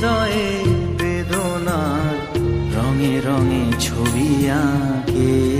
হৃদয়ে বেদনা রঙে রঙে ছবি আঁকে।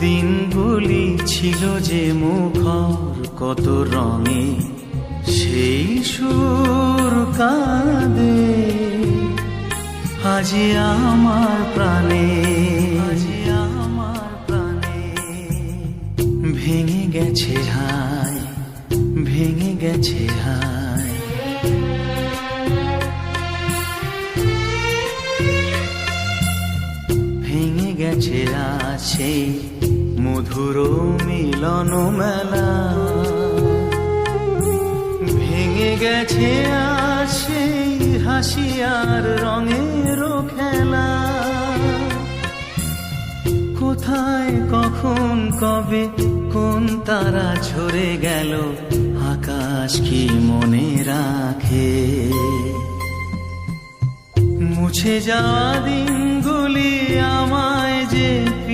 দিনগুলি ছিল যে মুখর, কত রঙে সেই সুর কাঁদে। আজি আমার প্রাণে, আজি আমার প্রাণে ভেঙে গেছে হায়, ভেঙে গেছে হায়। ভেঙে আছে মধুর মিলন মেলা। ভেঙে গেছে, আছে হাসি আর রঙের খেলা। কোথায়, কখন, কবে, কোন তারা ঝরে গেল, আকাশ কি মনে রাখে? মুছে যাওয়া দিনগুলি আমায় যে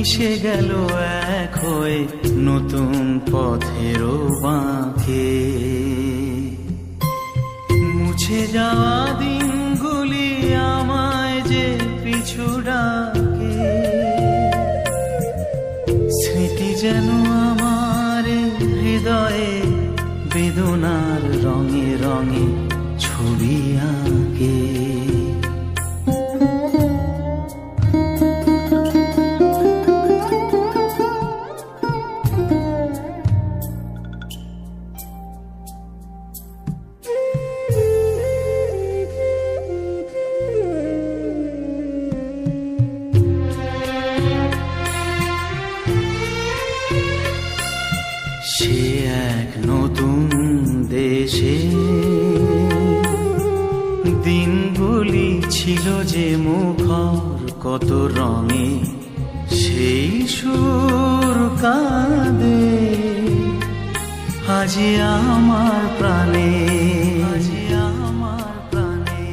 মিশে গেল এক হয়ে নতুন পথেরও বাঁকে। মুছে যাওয়া দিনগুলি আমায় যে পিছু ডাকে। স্মৃতি যেন আমার হৃদয়ে বেদনার রঙে রঙে ছবি আঁকে। ছিল যে মুখর কত রঙে, সেই সুর কাঁদে। আজি আমার প্রাণে, আজি আমার প্রাণে।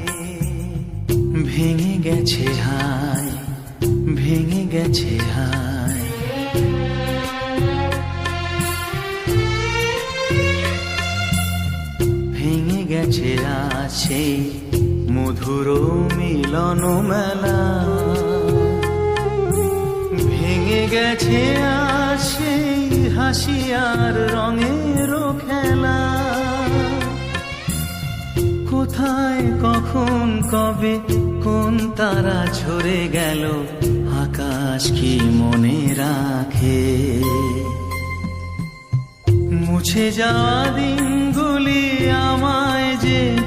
ভেঙে গেছে হায়, ভেঙে গেছে হায়। ভেঙে গেছে আছে মধুর মিলন মেলা। ভেঙে গেছে আছে হাসি আর রঙের খেলা। কোথায়, কখন, কবে, কোন তারা ঝরে গেল, আকাশ কি মনে রাখে? মুছে যাওয়া দিনগুলি আমায় যে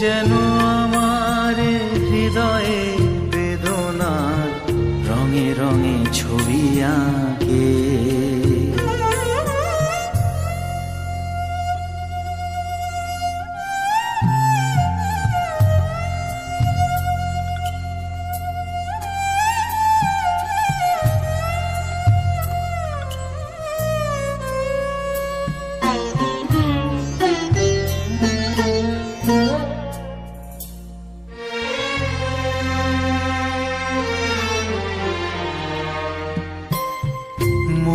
যেন